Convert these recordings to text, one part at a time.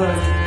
forward.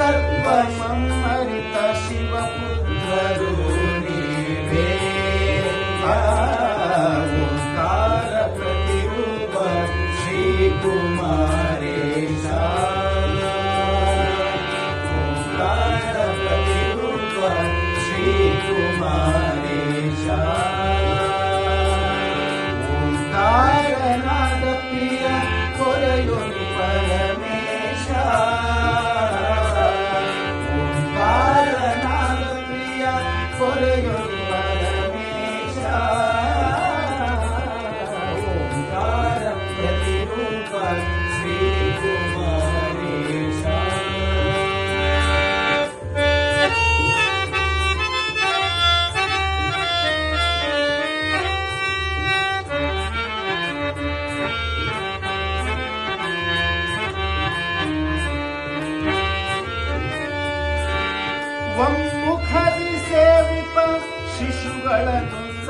tartmaya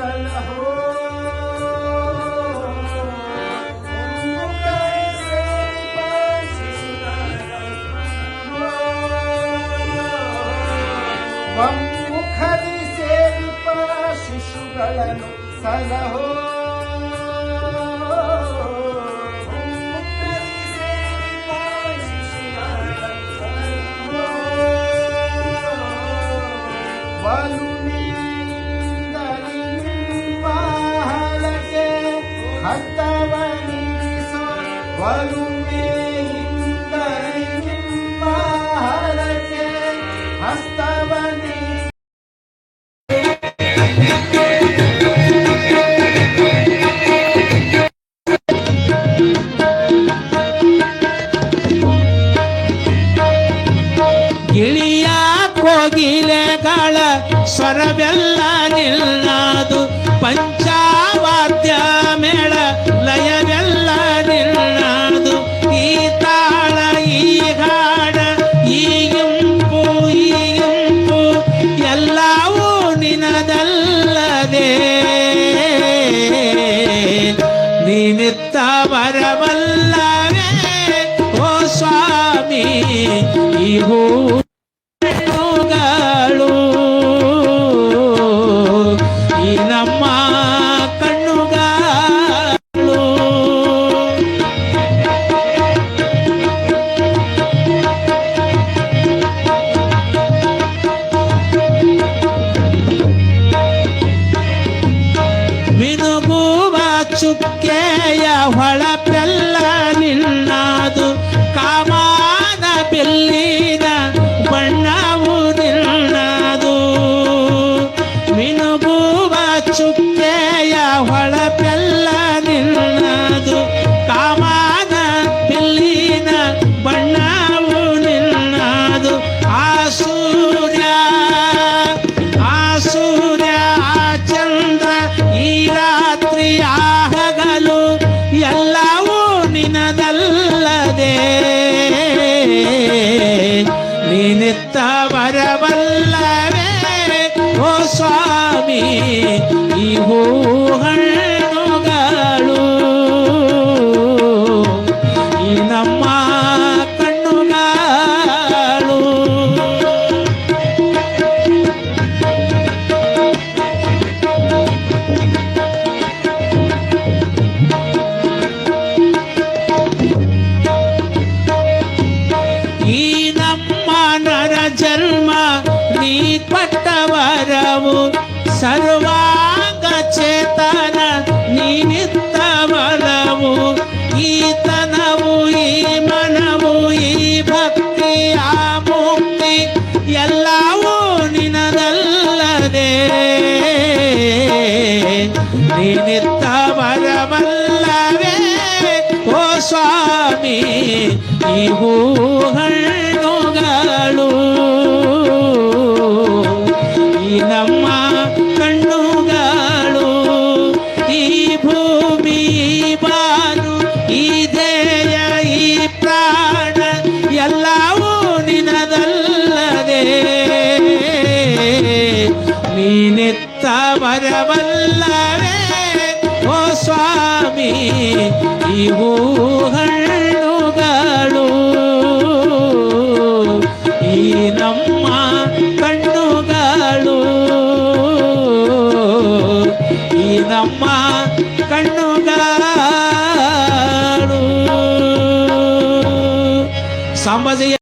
ಶಿಶುಗಳನ್ನು ಸಲಹೋ ಒಮ್ಮುಖದಿ ಸೇವಿಪ ಶಿಶುಗಳನ್ನು ಸಲಹೋ. হো করবো ಈ ಹಣ್ಣುಗಳು ಈ ನಮ್ಮ ಕಣ್ಣುಗಳು, ಈ ಭೂಮಿ ಬಾನು ಈ ದೇಯ ಈ ಪ್ರಾಣ, ಎಲ್ಲವೂ ನಿನದಲ್ಲದೆ. ನೀನಿತ್ತ ಮರವಲ್ಲವೇ ಓ ಸ್ವಾಮಿ ಈ ಹಣ್ಣು நம்ம செய்ய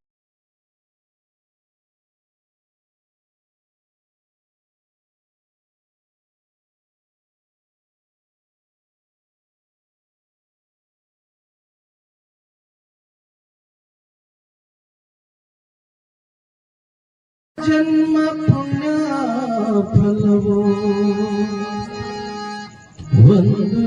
ಜನ್ಮ ಪುಣ್ಯ ಫಲವೋ ಒಂದು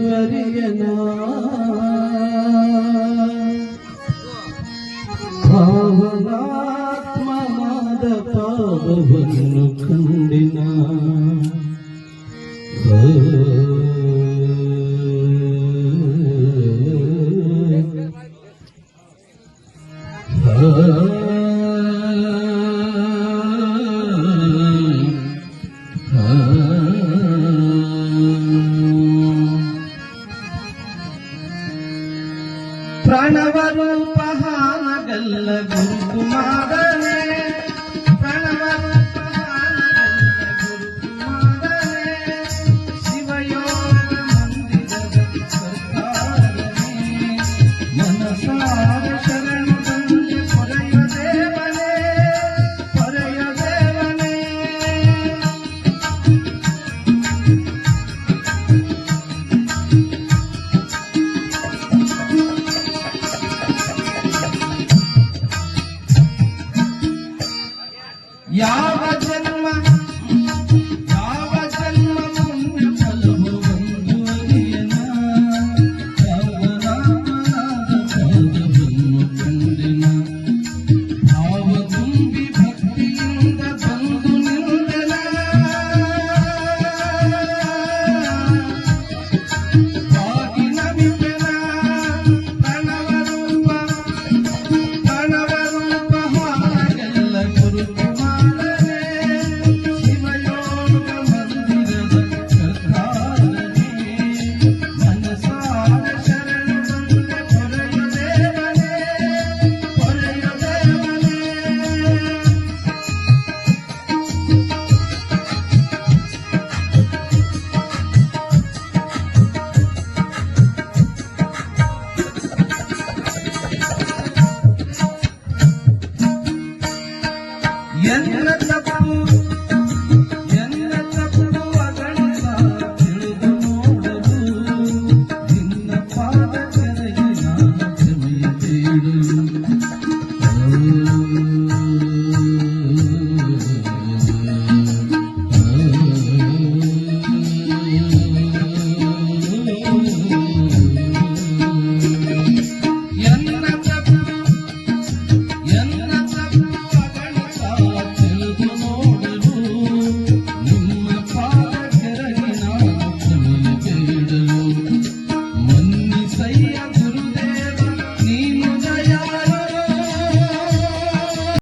ಪ್ರಣವ ರೂಪ ಗುರುಕುಮಾರ